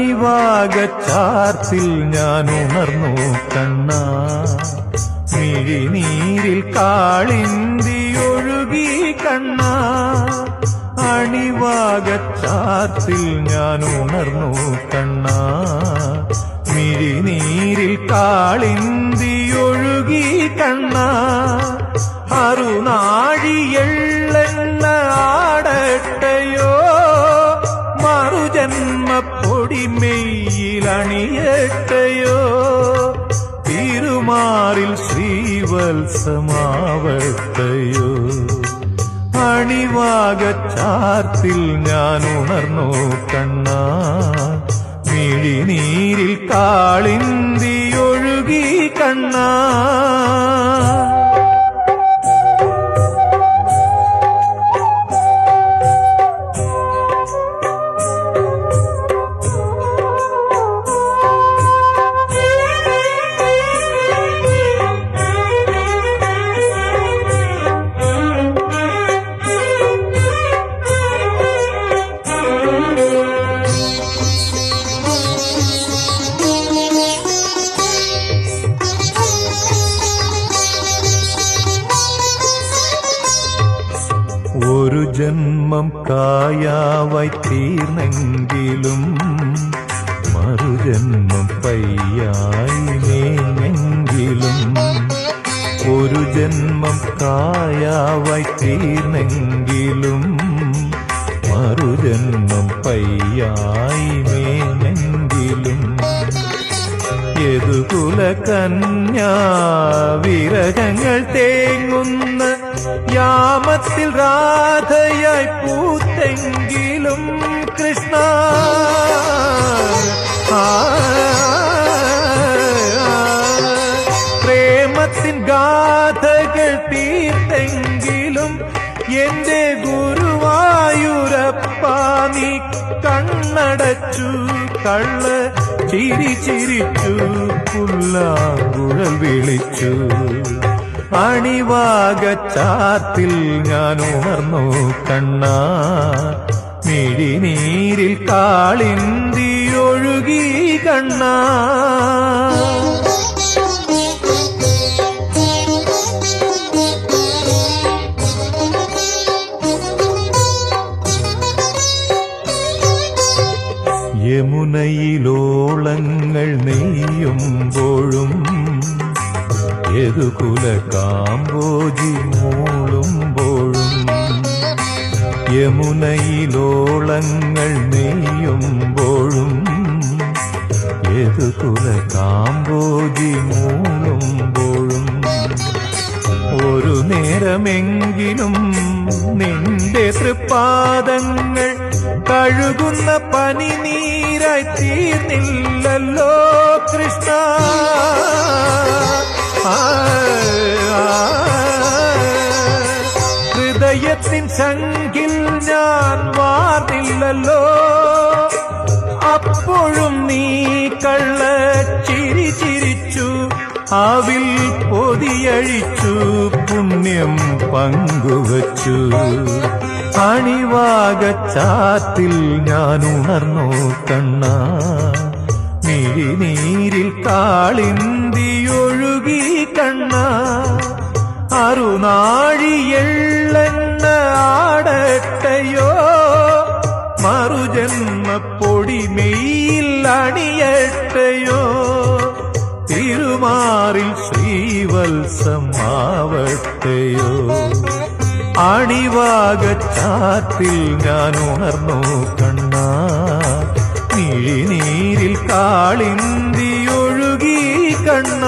അണിവാകച്ചാർത്തിൽ ഞാൻ ഉണർന്നു കണ്ണ. മിഴിനീരിൽ കാളിന്തി ഒഴുകി കണ്ണ. അണിവാകച്ചാർത്തിൽ ഞാൻ ഉണർന്നു കണ്ണ. മിഴിനീരിൽ കാളിന്തി തിരുമാറിൽ ശ്രീവത്സമാവത്തയോ അണിവാകച്ചാർത്തിൽ ഞാൻ ഉണർന്നു കണ്ണ. മിഴിനീരിൽ കാളിന്തി കണ്ണാ കണ്ണ. ഒരു ജന്മം കായാവായി തീർന്നെങ്കിലും മറുജന്മം പയ്യായി നീങ്ങെങ്കിലും ഒരു ജന്മം കായാവായി തീർന്നെങ്കിലും മറുജന്മം പയ്യായി നീങ്ങെങ്കിലും യദുകുല കന്യാ വിരഹങ്ങൾ തേങ്ങുന്ന യാമത്തിൽ രാധയായി പൂത്തെങ്കിലും കൃഷ്ണ ആ, പ്രേമത്തിൻ ഗാഥകൾ തീർത്തെങ്കിലും എന്റെ ഗുരുവായൂരപ്പ നീ കണ്ണടച്ചു കള്ള ചിരി ചിരിച്ചു പുല്ലാങ്കുഴൽ വിളിച്ചു അണിവാകച്ചാത്തിൽ ഞാൻ ഉണർന്നു കണ്ണ. മിഴിനീരിൽ കാളിന്തി ഒഴുകി കണ്ണ. യമുനയിലോളങ്ങൾ നെയ്യുമ്പോഴും യദുകുല കാമ്പോജി മൂളുമ്പോഴും യമുനയിലോളങ്ങൾ നെയ്യുമ്പോഴും യദുകുല കാമ്പോജി മൂളുമ്പോഴും ഒരു നേരമെങ്കിലും നിന്റെ തൃപ്പാദങ്ങൾ കഴുകുന്ന പനി നീരായി തീർന്നില്ലല്ലോ കൃഷ്ണ. സംഖിൽ ഞാൻ വാർന്നില്ലല്ലോ അപ്പോഴും നീ കള്ള ചിരി ചിരിച്ചു അവിൽ പൊതിയഴിച്ചു പുണ്യം പങ്കുവച്ചു. അണിവാകച്ചാത്തിൽ ഞാൻ ഉണർന്നു കണ്ണ. മിഴിനീരിൽ കാളിന്തിയൊഴുകി കണ്ണ. അറുനാഴിയെള്ളെണ്ണ ആടട്ടയോ? മറുജന്മപ്പൊടി പൊടിമെയിൽ അണിയട്ടയോ തിരുമാറിൽ ശ്രീവത്സമാവട്ടയോ? അണിവാകച്ചാത്തിൽ ഞാൻ ഉണർന്നു കണ്ണ. നീഴിനീരിൽ കാളിന്തി ഒഴുകി കണ്ണ.